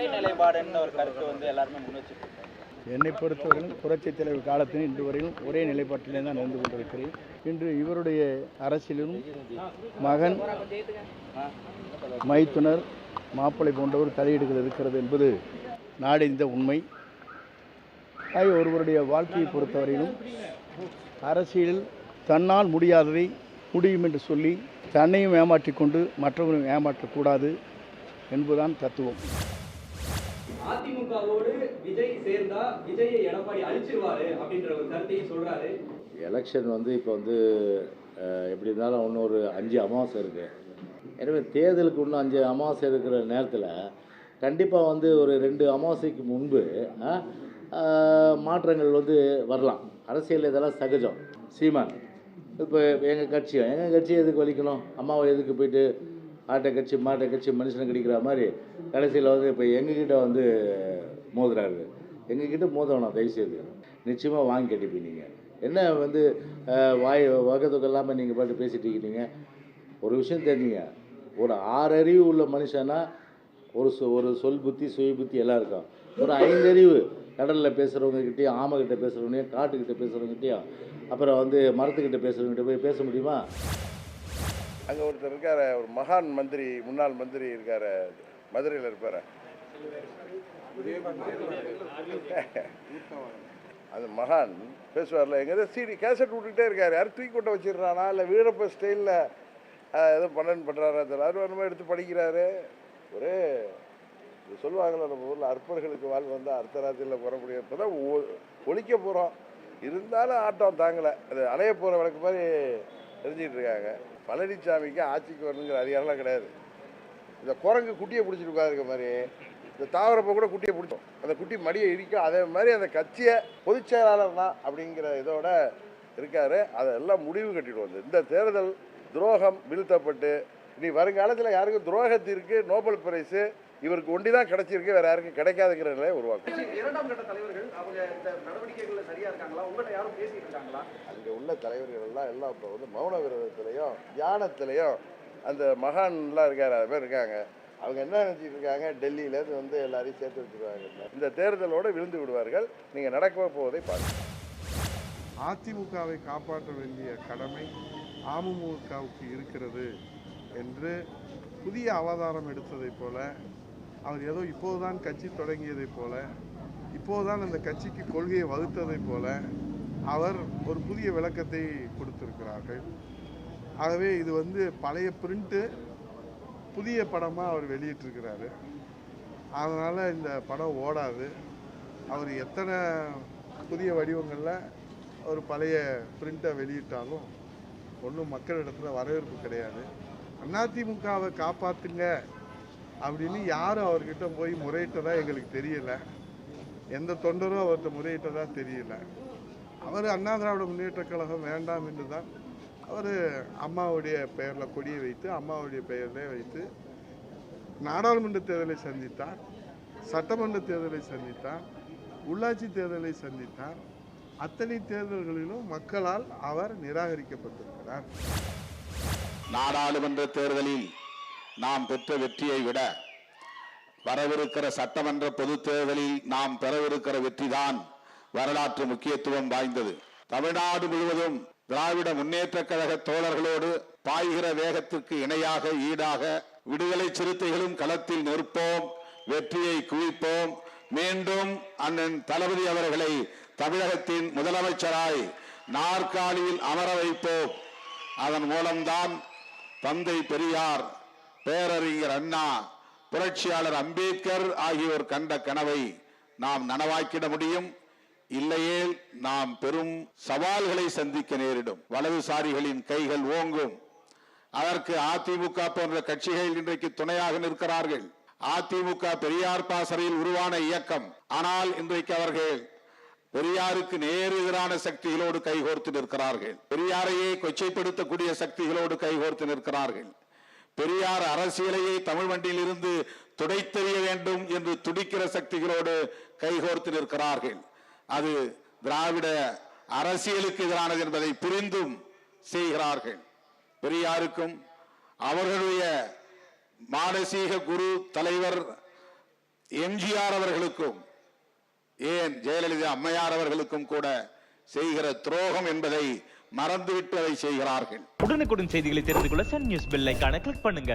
இரட்டை நிலைப்பாடுன்னு ஒரு கருத்து வந்து எல்லாருமே முன் வச்சுட்டு என்னை பொறுத்தவரையிலும் புரட்சித் தலைவர் காலத்தில் இன்று வரையிலும் ஒரே நிலைப்பாட்டிலே தான் நடந்து கொண்டிருக்கிறேன். இன்று இவருடைய அரசியலிலும் மகன் மைத்துனர் மாப்பிள்ளை போன்றவர் தலையீடுகள் இருக்கிறது என்பது நாடறிந்த உண்மை. ஆகிய ஒருவருடைய வாழ்க்கையை பொறுத்தவரையிலும் அரசியலில் தன்னால் முடியாததை முடியும் என்று சொல்லி தன்னையும் ஏமாற்றிக் கொண்டு மற்றவரையும் ஏமாற்றக்கூடாது என்பதுதான் தத்துவம். அதிமுகவோடு விஜய் சேர்ந்தா விஜயை எடப்பாடி அழிச்சிருவாரு அப்படின்ற ஒரு கருத்தையும் சொல்றாரு. எலெக்ஷன் வந்து இப்போ வந்து எப்படி இருந்தாலும் இன்னும் ஒரு அஞ்சு அமாவாசை இருக்குது எனவே தேர்தலுக்கு இன்னும் அஞ்சு அமாவாசை இருக்கிற நேரத்தில் கண்டிப்பாக வந்து ஒரு ரெண்டு அமாவாசைக்கு முன்பு மாற்றங்கள் வந்து வரலாம். அரசியல் இதெல்லாம் சகஜம். சீமான் இப்போ எங்கள் கட்சியும் எங்கள் கட்சியை எதுக்கு வலிக்கணும்? அம்மாவை எதுக்கு போயிட்டு ஆட்டை கட்சி மாட்டை கட்சி மனுஷனை கடிக்கிற மாதிரி கடைசியில் வந்து இப்போ எங்ககிட்ட வந்து மோதுறாரு. எங்ககிட்ட மோதணும் தயவுசெய்து. நிச்சயமாக வாங்கி கட்டிப்பீங்க நீங்கள் என்ன வந்து வாய் வகத்துக்கு இல்லாமல் நீங்கள் பாட்டு பேசிட்டு இருக்கீங்க? ஒரு விஷயம் தெரிஞ்சுங்க. ஒரு ஆறறிவு உள்ள மனுஷனா ஒரு சொ- ஒரு சொல் புத்தி சுய புத்தி எல்லாம் இருக்கும். ஒரு ஐந்தறிவு கடலில் பேசுகிறவங்ககிட்டயும் ஆமைக்கிட்ட பேசுகிறவங்களையும் காட்டுக்கிட்ட பேசுகிறவங்ககிட்டயும் அப்புறம் வந்து மரத்துக்கிட்ட பேசுகிறவங்ககிட்ட போய் பேச முடியுமா? அங்கே ஒருத்தர் இருக்கார் ஒரு மகான் மந்திரி முன்னாள் மந்திரி இருக்கார். மதுரையில் இருப்பார். அந்த மகான் பேசுவார்ல எங்கே சிடி கேசட் விட்டுக்கிட்டே இருக்கார். யாரும் தூக்கி கொட்ட வச்சிடுறானா? இல்லை வீரப்ப ஸ்டைலில் ஏதோ பண்ணன்னு பண்ணுறாரா தெரியல. அது எடுத்து படிக்கிறாரு. ஒரே இது நம்ம ஊரில் அற்பர்களுக்கு வாழ் வந்தால் அர்த்தராத்திரியில் போற முடியும் இப்போ தான் ஒழிக்க போகிறோம் இருந்தாலும் ஆட்டம் தாங்கலை. அது அலைய போகிற வழக்கு மாதிரி தெரிஞ்சிக்கிட்டு இருக்காங்க. பழனிசாமிக்கு ஆட்சிக்கு வரணுங்கிற அதிகாரம்லாம் கிடையாது. இந்த குரங்கு குட்டியை பிடிச்சிட்டு உட்காந்துருக்க மாதிரி இந்த தாவரப்பை கூட குட்டியை பிடிச்சோம் அந்த குட்டி மடியை இடிக்கும் அதே மாதிரி அந்த கட்சியை பொதுச் செயலாளர் தான் அப்படிங்கிற இதோட இருக்காரு. அதெல்லாம் முடிவு கட்டிடுவோம். இந்த தேர்தல் துரோகம் வீழ்த்தப்பட்டு இனி வருங்காலத்தில் யாருக்கும் துரோகத்திற்கு நோபல் பரிசு இவருக்கு ஒண்டி தான் கிடைச்சிருக்கு வேற யாருக்கும் கிடைக்காதுங்கிற நிலையை உருவாக்கும் இரண்டாம் கட்ட தலைவர்கள் அவங்க இந்த நடவடிக்கைகள்ல சரியா இருக்காங்களா? உங்கள்ட்ட யாரும் பேசிட்டு இருக்காங்களா? அங்கே உள்ள தலைவர்கள் எல்லாம் எல்லாம் இப்போ வந்து மௌன விரதத்திலையும் தியானத்திலையும் அந்த மகான்லாம் இருக்காரு அது மாதிரி இருக்காங்க. அவங்க என்ன நினச்சிட்டு இருக்காங்க? டெல்லியிலேருந்து வந்து எல்லாரையும் சேர்த்து வச்சுருவாங்க இந்த தேர்தலோடு விழுந்து விடுவார்கள். நீங்கள் நடக்க போவதை பாருங்கள் அதிமுகவை காப்பாற்ற வேண்டிய கடமை அமமுகவுக்கு இருக்கிறது என்று புதிய அவதாரம் எடுத்ததைப் போல அவர் ஏதோ இப்போதுதான் கட்சி தொடங்கியதைப் போல இப்போதுதான் அந்த கட்சிக்கு கொள்கையை வகுத்ததைப் போல அவர் ஒரு புதிய விளக்கத்தை கொடுத்திருக்கிறார்கள். ஆகவே இது வந்து பழைய பிரிண்ட்டு புதிய படமாக அவர் வெளியிட்டிருக்கிறாரு. அதனால் இந்த படம் ஓடாது. அவர் எத்தனை புதிய வடிவங்களில் ஒரு பழைய பிரிண்ட்டை வெளியிட்டாலும் ஒன்றும் மக்களிடத்தில் வரவேற்பு கிடையாது. அதிமுகவை காப்பாற்றுங்க அப்படின்னு யாரும் அவர்கிட்ட போய் முறையிட்டதா எங்களுக்கு தெரியல. எந்த தொண்டரும் அவர்கிட்ட முறையிட்டதா தெரியல. அவர் அண்ணா திராவிட முன்னேற்ற கழகம் வேண்டாம் என்று தான் அவர் அம்மாவுடைய பெயரில் கொடியை வைத்து அம்மாவுடைய பெயரிலே வைத்து நாடாளுமன்ற தேர்தலை சந்தித்தார் சட்டமன்ற தேர்தலை சந்தித்தார் உள்ளாட்சி தேர்தலை சந்தித்தார். அத்தனை தேர்தல்களிலும் மக்களால் அவர் நிராகரிக்கப்பட்டிருக்கிறார். நாடாளுமன்ற தேர்தலில் நாம் பெற்ற வெற்றியை விட வரவிருக்கிற சட்டமன்ற பொது தேர்தலில் நாம் பெறவிருக்கிற வெற்றிதான் வரலாற்று முக்கியத்துவம் வாய்ந்தது. தமிழ்நாடு முழுவதும் திராவிட முன்னேற்ற கழக தோழர்களோடு பாய்கிற வேகத்திற்கு இணையாக ஈடாக விடுதலை சிறுத்தைகளும் களத்தில் நிற்போம் வெற்றியை குவிப்போம். மீண்டும் அண்ணன் தளபதி அவர்களை தமிழகத்தின் முதலமைச்சராய் நாற்காலியில் அமர வைப்போம். அதன் மூலம்தான் தந்தை பெரியார் பேரறிஞர் அண்ணா புரட்சியாளர் அம்பேத்கர் ஆகியோர் கண்ட கனவை நாம் நனவாக்கிட முடியும். இல்லையே நாம் பெரும் சவால்களை சந்திக்க நேரிடும். வலதுசாரிகளின் கைகள் ஓங்கும். அதற்கு அதிமுக போன்ற கட்சிகள் இன்றைக்கு துணையாக நிற்கிறார்கள். அதிமுக பெரியார் பாசறையில் உருவான இயக்கம். ஆனால் இன்றைக்கு அவர்கள் பெரியாருக்கு நேர் எதிரான சக்திகளோடு கைகோர்த்து நிற்கிறார்கள். பெரியாரையே கொச்சைப்படுத்தக்கூடிய சக்திகளோடு கைகோர்த்து நிற்கிறார்கள். பெரியார் அரசியலையே தமிழ் மண்டியில் இருந்து துடைத்தெறிய வேண்டும் என்று துடிக்கிற சக்திகளோடு கைகோர்த்து நிற்கிறார்கள். அது திராவிட அரசியலுக்கு எதிரானது என்பதை புரிந்தும் செய்கிறார்கள். பெரியாருக்கும் அவர்களுடைய மானசீக குரு தலைவர் எம்ஜிஆர் அவர்களுக்கும் ஏன் ஜெயலலிதா அம்மையார் அவர்களுக்கும் கூட செய்கிற துரோகம் என்பதை மறந்துவிட்டு அதை செய்கிறார்கள். உடனுக்குடன் செய்திகளை தெரிந்து கொள்ள சன் நியூஸ் பெல் ஐக்கான கிளிக் பண்ணுங்க.